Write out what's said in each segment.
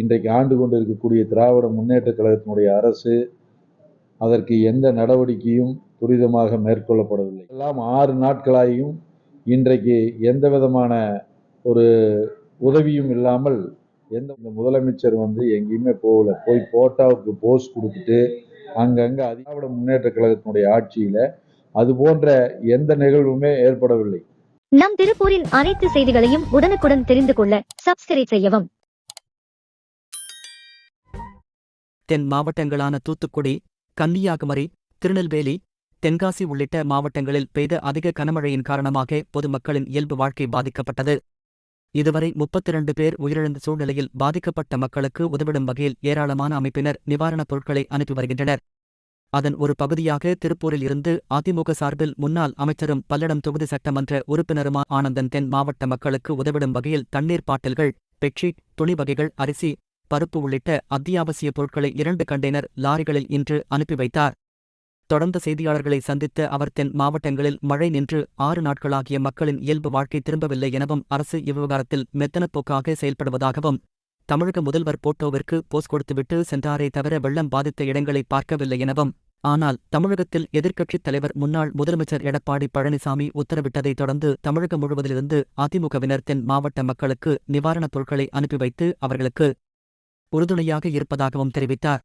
இன்றைக்கு ஆண்டு கொண்டு இருக்கக்கூடிய திராவிட முன்னேற்ற கழகத்தினுடைய அரசு அதற்கு எந்த நடவடிக்கையும் துரிதமாக மேற்கொள்ளப்படவில்லை. எல்லாம் ஆறு நாட்களாகியும் இன்றைக்கு எந்த விதமான ஒரு உதவியும் இல்லாமல் எந்த முதலமைச்சர் வந்து எங்கேயுமே போகல. போய் போட்டாவுக்கு போஸ் கொடுத்துட்டு அங்கங்கே திராவிட முன்னேற்ற கழகத்தினுடைய ஆட்சியில் அது போன்ற எந்த நிகழ்வுமே ஏற்படவில்லை. நம் திருப்பூரின் அனைத்து செய்திகளையும் உடனுக்குடன் தெரிந்து கொள்ள சப்ஸ்கிரைப் செய்யவும். தென் மாவட்டங்களான தூத்துக்குடி கன்னியாகுமரி திருநெல்வேலி தென்காசி உள்ளிட்ட மாவட்டங்களில் பெய்த அதிக கனமழையின் காரணமாக பொதுமக்களின் இயல்பு வாழ்க்கை பாதிக்கப்பட்டது. இதுவரை 32 பேர் உயிரிழந்த சூழ்நிலையில் பாதிக்கப்பட்ட மக்களுக்கு உதவிடும் வகையில் ஏராளமான அமைப்பினர் நிவாரணப் பொருட்களை அனுப்பி வருகின்றனர். அதன் ஒரு பகுதியாக திருப்பூரில் இருந்து அதிமுக சார்பில் முன்னாள் அமைச்சரும் பல்லடம் தொகுதி சட்டமன்ற உறுப்பினருமா ஆனந்தன் தென் மாவட்ட மக்களுக்கு உதவிடும் வகையில் தண்ணீர் பாட்டில்கள் பெட்ஷீட் துணி வகைகள் அரிசி பருப்பு உள்ளிட்ட அத்தியாவசிய பொருட்களை இரண்டு கண்டெய்னர் லாரிகளில் இன்று அனுப்பி வைத்தார். தொடர்ந்த செய்தியாளர்களை சந்தித்த அவர் தென் மாவட்டங்களில் மழை நின்று ஆறு நாட்களாகிய மக்களின் இயல்பு வாழ்க்கை திரும்பவில்லை எனவும் அரசு இவ்விவகாரத்தில் மெத்தனப்போக்காக செயல்படுவதாகவும் தமிழக முதல்வர் போட்டோவிற்கு போஸ் கொடுத்துவிட்டு சென்றாரே தவிர வெள்ளம் பாதித்த இடங்களை பார்க்கவில்லை எனவும் ஆனால் தமிழகத்தில் எதிர்க்கட்சித் தலைவர் முன்னாள் முதலமைச்சர் எடப்பாடி பழனிசாமி உத்தரவிட்டதைத் தொடர்ந்து தமிழகம் முழுவதிலிருந்து அதிமுகவினர் தென் மாவட்ட மக்களுக்கு நிவாரணப் பொருட்களை அனுப்பி வைத்து அவர்களுக்கு உறுதுணையாக இருப்பதாகவும் தெரிவித்தார்.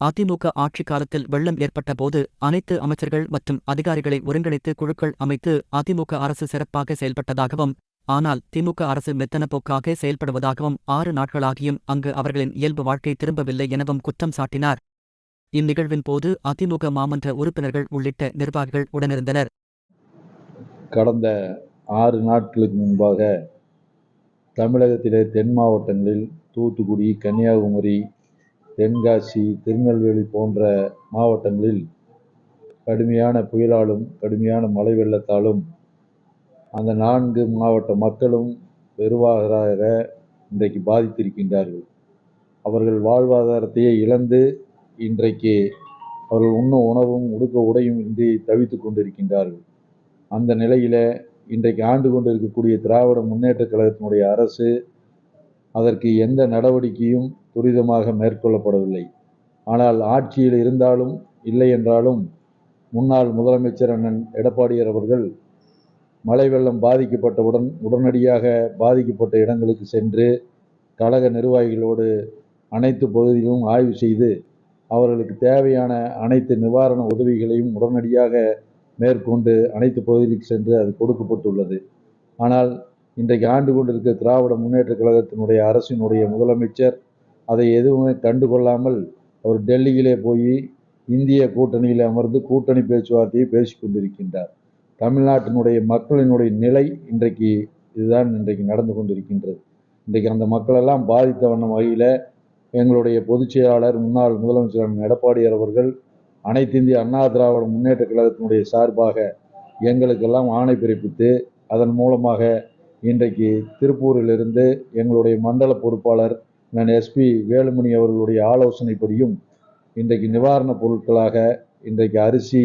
அதிமுக ஆட்சிக் காலத்தில் வெள்ளம் ஏற்பட்டபோது அனைத்து அமைச்சர்கள் மற்றும் அதிகாரிகளை ஒருங்கிணைத்து குழுக்கள் அமைத்து அதிமுக அரசு சிறப்பாக செயல்பட்டதாகவும் ஆனால் திமுக அரசு மெத்தனப்போக்காக செயல்படுவதாகவும் ஆறு நாட்களாகியும் அங்கு அவர்களின் இயல்பு வாழ்க்கை திரும்பவில்லை எனவும் குற்றம் சாட்டினார். இந்நிகழ்வின் போது அதிமுக மாமன்ற உறுப்பினர்கள் உள்ளிட்ட நிர்வாகிகள் உடனிருந்தனர். கடந்த ஆறு நாட்களுக்கு முன்பாக தமிழகத்திலே தென் மாவட்டங்களில் தூத்துக்குடி கன்னியாகுமரி தென்காசி திருநெல்வேலி போன்ற மாவட்டங்களில் கடுமையான புயலாலும் கடுமையான மழை வெள்ளத்தாலும் அந்த நான்கு மாவட்ட மக்களும் பெருவாகராக இன்றைக்கு பாதித்திருக்கின்றார்கள். அவர்கள் வாழ்வாதாரத்தையே இழந்து இன்றைக்கு அவர்கள் உண்ணும் உணவும் உடுக்க உடையும் இன்றி தவித்து கொண்டிருக்கின்றார்கள். அந்த நிலையில் இன்றைக்கு ஆண்டு கொண்டிருக்கக்கூடிய திராவிட முன்னேற்ற கழகத்தினுடைய அரசு அதற்கு எந்த நடவடிக்கையும் துரிதமாக மேற்கொள்ளப்படவில்லை. ஆனால் ஆட்சியில் இருந்தாலும் இல்லை என்றாலும் முன்னாள் முதலமைச்சர் அண்ணன் எடப்பாடியார் அவர்கள் மழை வெள்ளம் பாதிக்கப்பட்டவுடன் உடனடியாக பாதிக்கப்பட்ட இடங்களுக்கு சென்று கழக நிர்வாகிகளோடு அனைத்து பகுதிகளும் ஆய்வு செய்து அவர்களுக்கு தேவையான அனைத்து நிவாரண உதவிகளையும் உடனடியாக மேற்கொண்டு அனைத்து பகுதிகளுக்கு சென்று அது கொடுக்கப்பட்டுள்ளது. ஆனால் இன்றைக்கு ஆண்டு கொண்டிருக்க திராவிட முன்னேற்ற கழகத்தினுடைய அரசினுடைய முதலமைச்சர் அதை எதுவுமே கண்டுகொள்ளாமல் அவர் டெல்லியிலே போய் இந்திய கூட்டணியில் அமர்ந்து கூட்டணி பேச்சுவார்த்தையை பேசிக் கொண்டிருக்கின்றார். தமிழ்நாட்டினுடைய மக்களினுடைய நிலை இன்றைக்கு இதுதான் இன்றைக்கு நடந்து கொண்டிருக்கின்றது. இன்றைக்கு அந்த மக்களெல்லாம் பாதித்த வண்ணம் வகையில் எங்களுடைய பொதுச் செயலாளர் முன்னாள் முதலமைச்சர் எடப்பாடியார் அவர்கள் அனைத்து இந்திய அண்ணா திராவிட முன்னேற்ற கழகத்தினுடைய சார்பாக எங்களுக்கெல்லாம் ஆணை பிறப்பித்து அதன் மூலமாக இன்றைக்கு திருப்பூரிலிருந்து எங்களுடைய மண்டல பொறுப்பாளர் நான் எஸ்பி வேலுமணி அவர்களுடைய ஆலோசனைப்படியும் இன்றைக்கு நிவாரணப் பொருட்களாக இன்றைக்கு அரிசி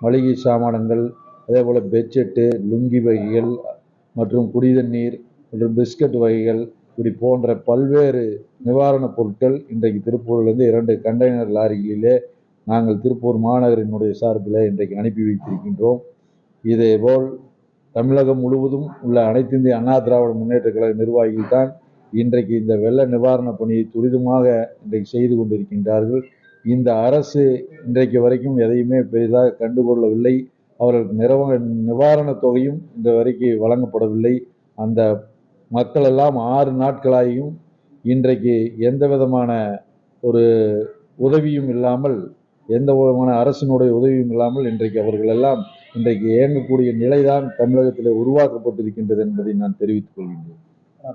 மளிகை சாமானங்கள் அதே போல் பெட்ஷீட்டு லுங்கி வகைகள் மற்றும் குடிதண்ணீர் மற்றும் பிஸ்கட் வகைகள் இப்படி போன்ற பல்வேறு நிவாரணப் பொருட்கள் இன்றைக்கு திருப்பூரிலிருந்து இரண்டு கண்டெய்னர் லாரிகளிலே நாங்கள் திருப்பூர் மாநகரினுடைய சார்பில் இன்றைக்கு அனுப்பி வைத்திருக்கின்றோம். இதேபோல் தமிழகம் முழுவதும் உள்ள அனைத்து இந்திய அண்ணா திராவிட முன்னேற்ற கழக நிர்வாகிகள் தான் இன்றைக்கு இந்த வெள்ள நிவாரணப் பணியை துரிதமாக இன்றைக்கு செய்து கொண்டிருக்கின்றார்கள். இந்த அரசு இன்றைக்கு வரைக்கும் எதையுமே பெரிதாக கண்டுகொள்ளவில்லை. அவர்களுக்கு நிறவ நிவாரணத் தொகையும் இந்த வரைக்கும் வழங்கப்படவில்லை. அந்த மக்கள் எல்லாம் ஆறு நாட்களாகியும் இன்றைக்கு எந்த விதமான ஒரு உதவியும் இல்லாமல் எந்த விதமான அரசினுடைய உதவியும் இல்லாமல் இன்றைக்கு அவர்களெல்லாம் இன்றைக்கு இயங்கக்கூடிய நிலைதான் தமிழகத்தில் உருவாக்கப்பட்டிருக்கின்றது என்பதை நான் தெரிவித்துக் கொள்கின்றேன்.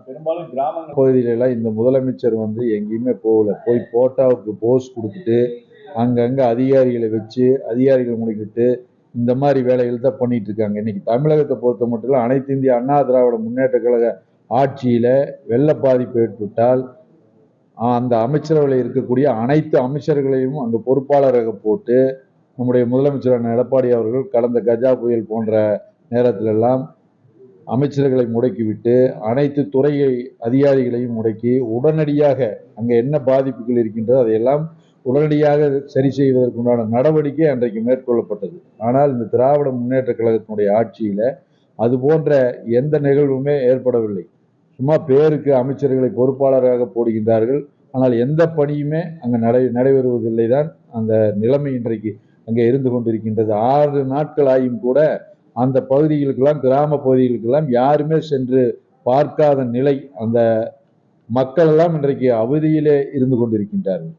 பெரும்பாலும் கிராமங்கள் பகுதியிலெல்லாம் இந்த முதலமைச்சர் வந்து எங்கேயுமே போகல. போய் போட்டாவுக்கு போஸ் கொடுத்துட்டு அங்கங்கே அதிகாரிகளை வச்சு அதிகாரிகள் முடிக்கிட்டு இந்த மாதிரி வேலைகள் தான் பண்ணிட்டு இருக்காங்க. இன்னைக்கு தமிழகத்தை பொறுத்த மட்டும் இல்ல, அனைத்து இந்திய அண்ணா திராவிட முன்னேற்ற கழக ஆட்சியில வெள்ள பாதிப்பு ஏற்பட்டால் அந்த அமைச்சரவையில் இருக்கக்கூடிய அனைத்து அமைச்சர்களையும் அங்கு பொறுப்பாளராக போட்டு நம்முடைய முதலமைச்சரான எடப்பாடி அவர்கள் கடந்த கஜா புயல் போன்ற நேரத்திலெல்லாம் அமைச்சர்களை முடக்கிவிட்டு அனைத்து துறை அதிகாரிகளையும் முடக்கி உடனடியாக அங்கே என்ன பாதிப்புகள் இருக்கின்றதோ அதையெல்லாம் உடனடியாக சரி செய்வதற்குண்டான நடவடிக்கை அன்றைக்கு மேற்கொள்ளப்பட்டது. ஆனால் இந்த திராவிட முன்னேற்ற கழகத்தினுடைய ஆட்சியில் அது போன்ற எந்த நிகழ்வுமே ஏற்படவில்லை. சும்மா பேருக்கு அமைச்சர்களை பொறுப்பாளராக போடுகின்றார்கள். ஆனால் எந்த பணியுமே அங்கே நடை நடைபெறுவதில்லை தான் அந்த நிலைமை இன்றைக்கு அங்கே இருந்து கொண்டிருக்கின்றது. ஆறு நாட்கள் ஆகியும் கூட அந்த பகுதிகளுக்கெல்லாம் கிராம பகுதிகளுக்கெல்லாம் யாருமே சென்று பார்க்காத நிலை அந்த மக்கள் எல்லாம் இன்றைக்கு அவதியிலே இருந்து கொண்டிருக்கின்றார்கள்.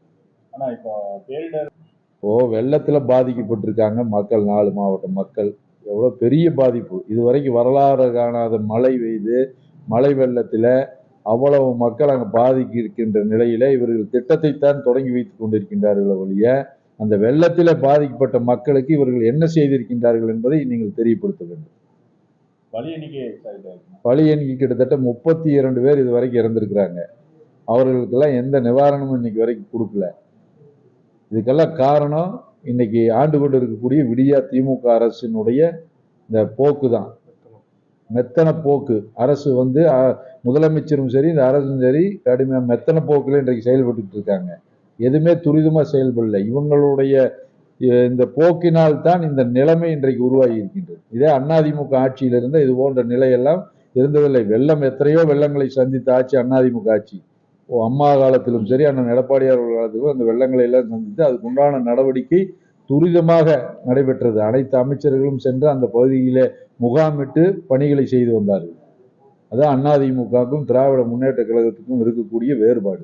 ஆனா இப்போ பேரிடர் இப்போ வெள்ளத்தில் பாதிக்கப்பட்டிருக்காங்க மக்கள் நாலு மாவட்ட மக்கள். எவ்வளோ பெரிய பாதிப்பு. இதுவரைக்கும் வரலாறு காணாத மழை பெய்து மழை வெள்ளத்தில் அவ்வளவு மக்கள் அங்கே பாதிக்கு இருக்கின்ற நிலையில இவர்கள் திட்டத்தைத்தான் தொடங்கி வைத்துக் கொண்டிருக்கின்றார்கள் ஒழிய அந்த வெள்ளத்தில் பாதிக்கப்பட்ட மக்களுக்கு இவர்கள் என்ன செய்திருக்கின்றார்கள் என்பதை நீங்கள் தெரியப்படுத்த வேண்டும். பலி எண்ணிக்கை பலி எண்ணிக்கை கிட்டத்தட்ட முப்பத்தி இரண்டு பேர் இது வரைக்கும் இறந்திருக்கிறாங்க. அவர்களுக்கெல்லாம் எந்த நிவாரணமும் இன்னைக்கு வரைக்கும் கொடுக்கல. இதுக்கெல்லாம் காரணம் இன்னைக்கு ஆண்டு கொண்டு இருக்கக்கூடிய விடியா திமுக அரசினுடைய இந்த போக்கு தான். மெத்தன போக்கு. அரசு வந்து முதலமைச்சரும் சரி இந்த அரசும் சரி கடுமையாக மெத்தன போக்கில் இன்றைக்கு செயல்பட்டுட்டு இருக்காங்க. எதுவுமே துரிதமாக செயல்படல. இவங்களுடைய இந்த போக்கினால் தான் இந்த நிலைமை இன்றைக்கு உருவாகி இருக்கின்றது. இதே அதிமுக ஆட்சியில் இருந்த இது போன்ற நிலையெல்லாம் இருந்ததில்லை. வெள்ளம் எத்தனையோ வெள்ளங்களை சந்தித்த ஆட்சி அதிமுக ஆட்சி. ஓ அம்மா காலத்திலும் சரி அண்ணன் எடப்பாடியார் காலத்திலும் அந்த வெள்ளங்களை எல்லாம் சந்தித்து அதுக்குண்டான நடவடிக்கை துரிதமாக நடைபெற்றது. அனைத்து அமைச்சர்களும் சென்று அந்த பகுதியிலே முகாமிட்டு பணிகளை செய்து வந்தார்கள். அதான் அதிமுகவுக்கும் திராவிட முன்னேற்ற கழகத்துக்கும் இருக்கக்கூடிய வேறுபாடு.